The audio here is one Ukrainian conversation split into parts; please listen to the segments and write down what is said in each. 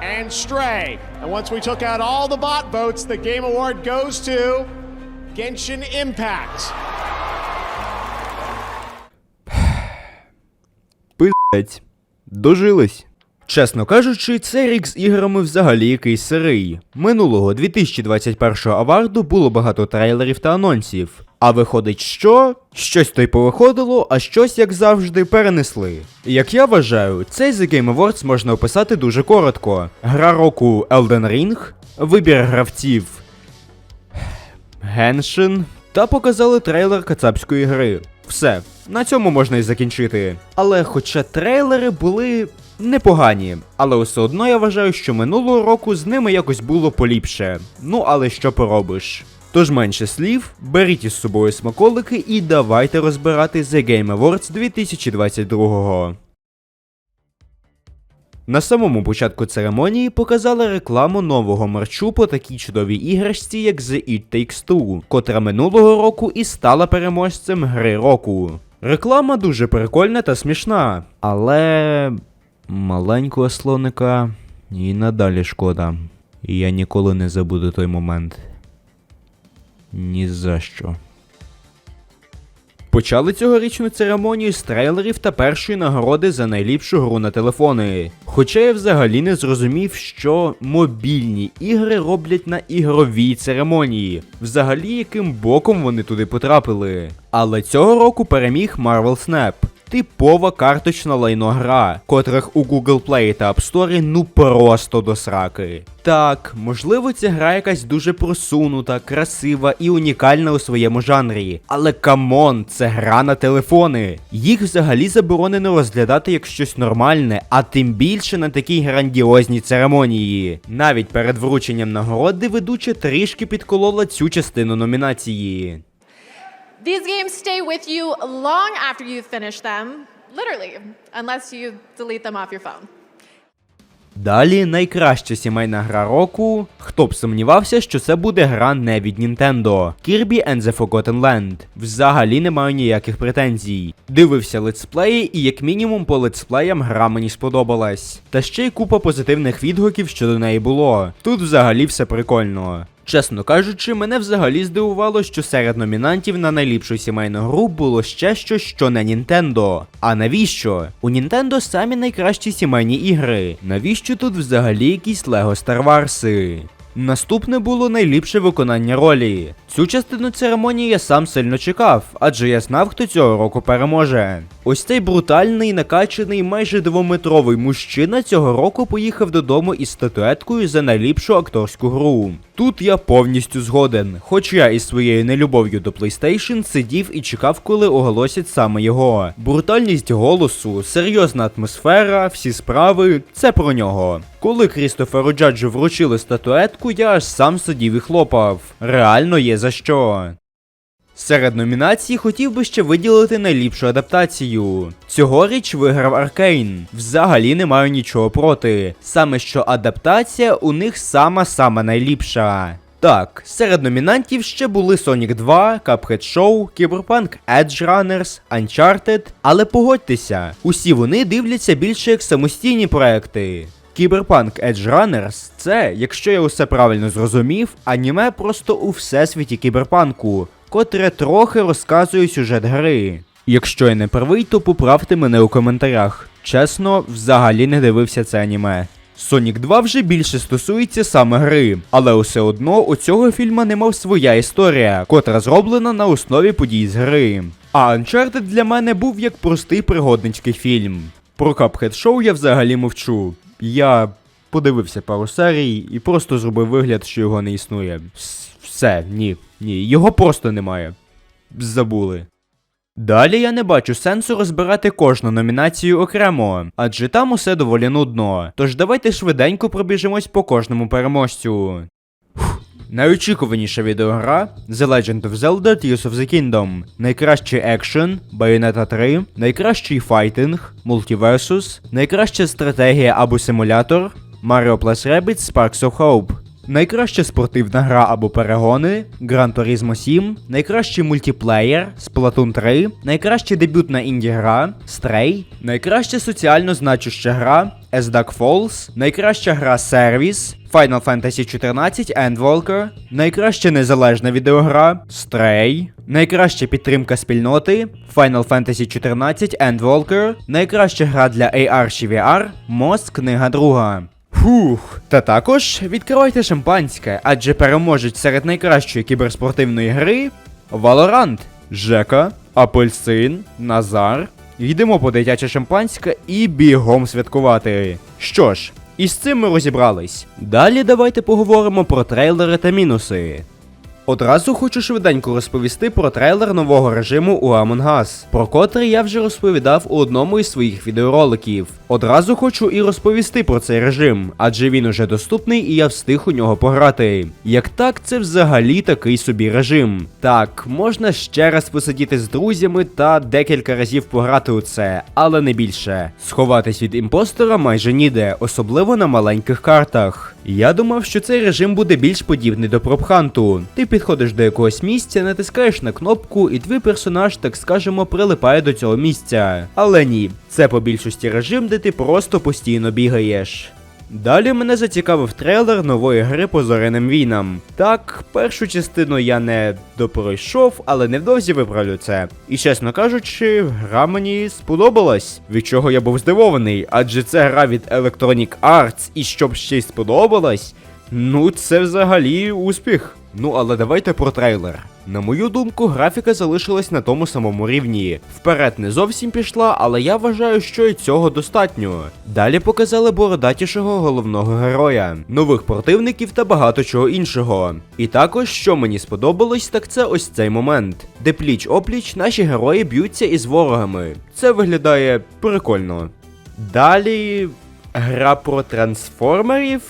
and Stray. And once we took out all the bot votes, the Game Award goes to Genshin Impact. Пиздець. Дожились. Чесно кажучи, цей рік з іграми взагалі якийсь сирий. Минулого 2021 аварду було багато трейлерів та анонсів. А виходить, що? Щось то й повиходило, а щось, як завжди, перенесли. Як я вважаю, цей The Game Awards можна описати дуже коротко: гра року Elden Ring, вибір гравців Геншин та показали трейлер кацапської гри. Все, на цьому можна і закінчити. Але хоча трейлери були непогані, але все одно я вважаю, що минулого року з ними якось було поліпше. Ну але що поробиш? Тож менше слів, беріть із собою смаколики і давайте розбирати The Game Awards 2022. На самому початку церемонії показали рекламу нового мерчу по такій чудовій іграшці, як The It Takes Two, котра минулого року і стала переможцем гри року. Реклама дуже прикольна та смішна, але маленького слоника і надалі шкода. І я ніколи не забуду той момент. Ні за що. Почали цьогорічну церемонію з трейлерів та першої нагороди за найліпшу гру на телефони. Хоча я взагалі не зрозумів, що мобільні ігри роблять на ігровій церемонії. Взагалі, яким боком вони туди потрапили. Але цього року переміг Marvel Snap. Типова карточна лайно гра, котрих у Google Play та App Store ну просто до сраки. Так, можливо, ця гра якась дуже просунута, красива і унікальна у своєму жанрі. Але камон, це гра на телефони. Їх взагалі заборонено розглядати як щось нормальне, а тим більше на такій грандіозній церемонії. Навіть перед врученням нагороди ведуча трішки підколола цю частину номінації. These games stay with you long after you finish them, literally, unless you delete them off your phone. Далі найкраща сімейна гра року. Хто б сумнівався, що це буде гра не від Nintendo. Kirby and the Forgotten Land. Взагалі не маю ніяких претензій. Дивився летсплеї, і як мінімум по летсплеям гра мені сподобалась. Та ще й купа позитивних відгуків щодо неї було. Тут взагалі все прикольно. Чесно кажучи, мене взагалі здивувало, що серед номінантів на найліпшу сімейну гру було ще щось, що не Нінтендо. А навіщо? У Нінтендо самі найкращі сімейні ігри. Навіщо тут взагалі якісь Лего Wars? Наступне було найліпше виконання ролі. Цю частину церемонії я сам сильно чекав, адже я знав, хто цього року переможе. Ось цей брутальний, накачаний, майже двометровий мужчина цього року поїхав додому із статуеткою за найліпшу акторську гру. Тут я повністю згоден, хоч я із своєю нелюбов'ю до PlayStation сидів і чекав, коли оголосять саме його. Брутальність голосу, серйозна атмосфера, всі справи це про нього. Коли Крістоферу Джаджу вручили статуетку, я аж сам сидів і хлопав. Реально є за що. Серед номінацій хотів би ще виділити найліпшу адаптацію. Цьогоріч виграв Аркейн. Взагалі не маю нічого проти. Саме що адаптація у них сама-сама найліпша. Так, серед номінантів ще були Sonic 2, Cuphead Show, Cyberpunk Edge Runners, Uncharted, але погодьтеся, усі вони дивляться більше як самостійні проекти. Cyberpunk Edge Runners – це, якщо я усе правильно зрозумів, аніме просто у всесвіті кіберпанку, котре трохи розказує сюжет гри. Якщо я не правий, то поправте мене у коментарях. Чесно, взагалі не дивився це аніме. Sonic 2 вже більше стосується саме гри, але усе одно у цього фільма не мав своя історія, котра зроблена на основі подій з гри. А Uncharted для мене був як простий пригодницький фільм. Про Cuphead Show я взагалі мовчу. Я подивився пару серій і просто зробив вигляд, що його не існує. Вс- Все, ні, ні, його просто немає. Забули. Далі я не бачу сенсу розбирати кожну номінацію окремо, адже там усе доволі нудно. Тож давайте швиденько пробіжимось по кожному переможцю. Найочікуваніша відеогра The Legend of Zelda Tears of the Kingdom. Найкращий екшен Bayonetta 3, найкращий файтинг Multiversus, найкраща стратегія або симулятор Mario Plus Rabbids Sparks of Hope. Найкраща спортивна гра або перегони Gran Turismo 7, найкращий мультиплеєр Splatoon 3, найкраща дебютна інді гра Stray, найкраща соціально значуща гра As Dark Falls, найкраща гра Сервіс, Final Fantasy 14 Endwalker, найкраща незалежна відеогра Stray, найкраща підтримка спільноти Final Fantasy 14 Endwalker, найкраща гра для AR чи VR Мост книга друга. Фух, та також відкривайте шампанське, адже переможець серед найкращої кіберспортивної гри Valorant, Жека, Апельсин, Назар. Йдемо по дитяче шампанське і бігом святкувати. Що ж, із цим ми розібрались. Далі давайте поговоримо про трейлери та мінуси. Одразу хочу швиденько розповісти про трейлер нового режиму у Among Us, про котрий я вже розповідав у одному із своїх відеороликів. Одразу хочу і розповісти про цей режим, адже він уже доступний і я встиг у нього пограти. Як так, це взагалі такий собі режим. Так, можна ще раз посидіти з друзями та декілька разів пограти у це, але не більше. Сховатись від імпостера майже ніде, особливо на маленьких картах. Я думав, що цей режим буде більш подібний до пропханту. Ти підходиш до якогось місця, натискаєш на кнопку, і твій персонаж, так скажемо, прилипає до цього місця. Але ні, це по більшості режим, де ти просто постійно бігаєш. Далі мене зацікавив трейлер нової гри по зоряним війнам. Так, першу частину я не допройшов, але невдовзі виправлю це. І чесно кажучи, гра мені сподобалась, від чого я був здивований, адже це гра від Electronic Arts, і щоб ще й сподобалась, ну це взагалі успіх. Ну але давайте про трейлер. На мою думку, графіка залишилась на тому самому рівні. Вперед не зовсім пішла, але я вважаю, що і цього достатньо. Далі показали бородатішого головного героя, нових противників та багато чого іншого. І також, що мені сподобалось, так це ось цей момент, де пліч опліч наші герої б'ються із ворогами. Це виглядає прикольно. Далі гра про трансформерів.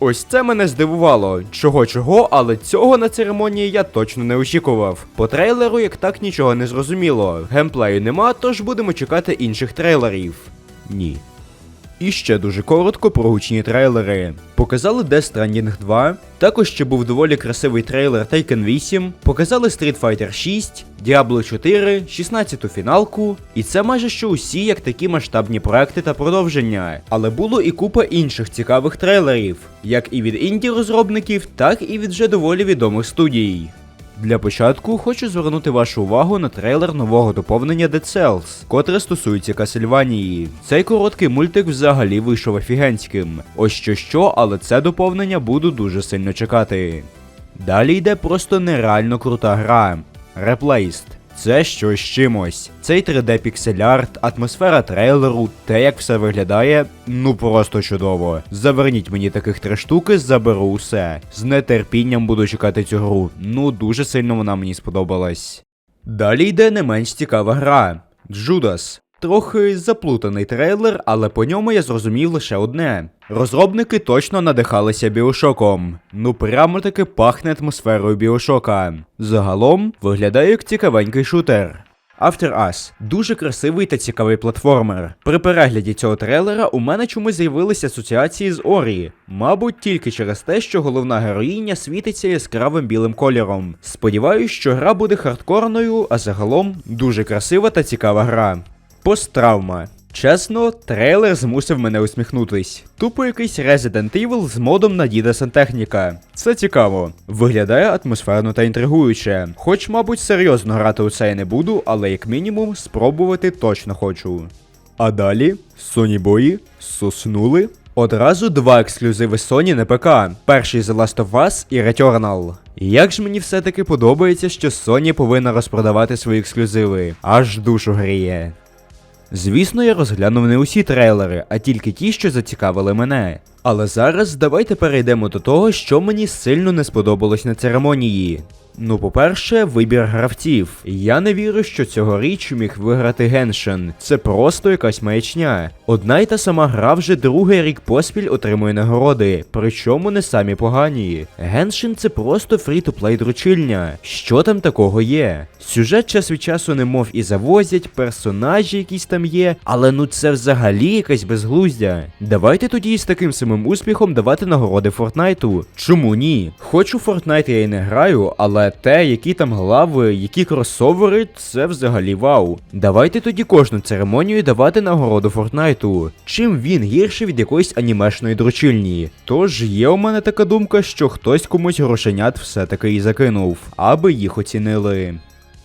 Ось це мене здивувало. Чого чого, але цього на церемонії я точно не очікував. По трейлеру як так нічого не зрозуміло. Геймплею нема, тож будемо чекати інших трейлерів. Ні. І ще дуже коротко про гучні трейлери. Показали Death Stranding 2, також ще був доволі красивий трейлер Taken 8, показали Street Fighter 6, Diablo 4, 16-ту фіналку, і це майже що усі як такі масштабні проекти та продовження. Але було і купа інших цікавих трейлерів, як і від інді розробників, так і від вже доволі відомих студій. Для початку хочу звернути вашу увагу на трейлер нового доповнення Dead Cells, котре стосується Касельванії. Цей короткий мультик взагалі вийшов офігенським. Ось що що, але це доповнення буду дуже сильно чекати. Далі йде просто нереально крута гра. Replaced. Це щось чимось. Цей 3D піксель-арт, атмосфера трейлеру, те, як все виглядає, ну просто чудово. Заверніть мені таких три штуки, заберу усе. З нетерпінням буду чекати цю гру. Ну дуже сильно вона мені сподобалась. Далі йде не менш цікава гра Джудас. Трохи заплутаний трейлер, але по ньому я зрозумів лише одне. Розробники точно надихалися біошоком. Ну прямо таки пахне атмосферою біошока. Загалом виглядає як цікавенький шутер. After Us дуже красивий та цікавий платформер. При перегляді цього трейлера у мене чомусь з'явилися асоціації з Орі. Мабуть, тільки через те, що головна героїня світиться яскравим білим кольором. Сподіваюсь, що гра буде хардкорною, а загалом дуже красива та цікава гра. Посттравма. Чесно, трейлер змусив мене усміхнутись. Тупо якийсь Resident Evil з модом на діда сантехніка. Це цікаво. Виглядає атмосферно та інтригуюче. Хоч, мабуть, серйозно грати у це я не буду, але як мінімум спробувати точно хочу. А далі Sony бої соснули. Одразу два ексклюзиви Sony на ПК. Перший The Last of Us і Returnal. Як ж мені все-таки подобається, що Sony повинна розпродавати свої ексклюзиви. Аж душу гріє. Звісно, я розглянув не усі трейлери, а тільки ті, що зацікавили мене. Але зараз давайте перейдемо до того, що мені сильно не сподобалось на церемонії. Ну, по-перше, вибір гравців. Я не вірю, що цьогоріч міг виграти Геншин. Це просто якась маячня. Одна й та сама гра вже другий рік поспіль отримує нагороди, причому не самі погані. Геншин це просто фрі-то-плей дручильня. Що там такого є? Сюжет час від часу немов і завозять, персонажі якісь там є, але ну це взагалі якась безглуздя. Давайте тоді з таким самим успіхом давати нагороди Фортнайту. Чому ні? Хоч у Фортнайт я і не граю, але те, які там глави, які кросовери, це взагалі вау. Давайте тоді кожну церемонію давати нагороду Фортнайту. Чим він гірший від якоїсь анімешної дручильні? Тож є у мене така думка, що хтось комусь грошенят все-таки і закинув, аби їх оцінили.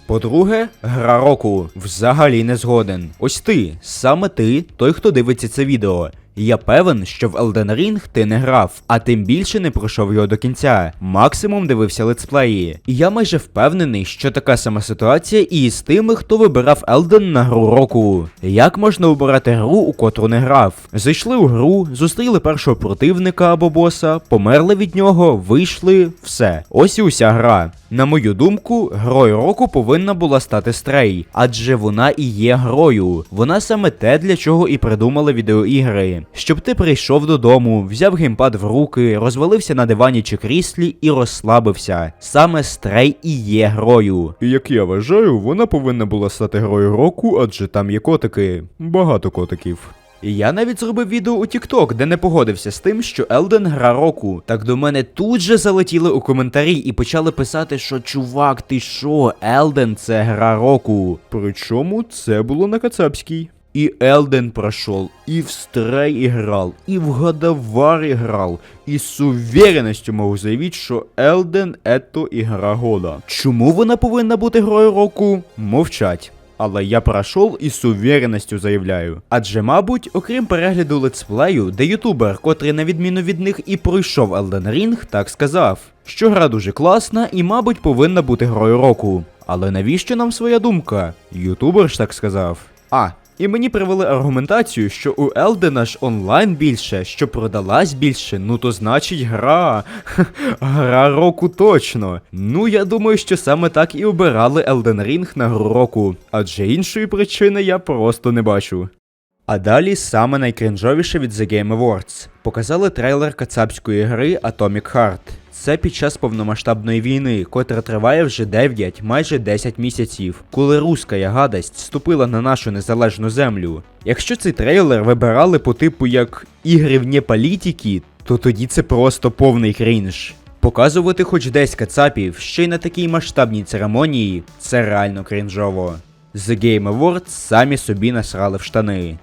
По-друге, гра року взагалі не згоден. Ось ти, саме ти, той, хто дивиться це відео. Я певен, що в Elden Ring ти не грав, а тим більше не пройшов його до кінця. Максимум дивився летсплеї. І я майже впевнений, що така сама ситуація і з тими, хто вибирав Elden на гру року. Як можна обирати гру, у котру не грав? Зайшли у гру, зустріли першого противника або боса, померли від нього, вийшли, все. Ось і уся гра. На мою думку, грою року повинна була стати Стрей, адже вона і є грою. Вона саме те, для чого і придумали відеоігри. Щоб ти прийшов додому, взяв геймпад в руки, розвалився на дивані чи кріслі і розслабився. Саме Стрей і є грою. Як я вважаю, вона повинна була стати грою року, адже там є котики. Багато котиків. Я навіть зробив відео у TikTok, де не погодився з тим, що Елден гра року. Так до мене тут же залетіли у коментарі і почали писати, що чувак, ти що, Елден це гра року. Причому це було на Кацапській. І Елден пройшов, і в Стрей іграл, і в Годовар іграл, і з уверенностью можу заявити, що Елден ето ігра года. Чому вона повинна бути грою року? Мовчать. Але я пройшов і з увереністю заявляю. Адже, мабуть, окрім перегляду летсплею, де ютубер, котрий на відміну від них і пройшов Elden Ring, так сказав, що гра дуже класна і, мабуть, повинна бути грою року. Але навіщо нам своя думка? Ютубер ж так сказав. А, і мені привели аргументацію, що у Елдена ж онлайн більше, що продалась більше, ну то значить гра. гра року точно. Ну я думаю, що саме так і обирали Elden Ring на гру року, адже іншої причини я просто не бачу. А далі саме найкринжовіше від The Game Awards. Показали трейлер кацапської гри Atomic Heart. Це під час повномасштабної війни, котра триває вже 9, майже 10 місяців, коли руська гадость ступила на нашу незалежну землю. Якщо цей трейлер вибирали по типу як ігри вне політики, то тоді це просто повний крінж. Показувати хоч десь кацапів ще й на такій масштабній церемонії це реально крінжово. The Game Awards самі собі насрали в штани.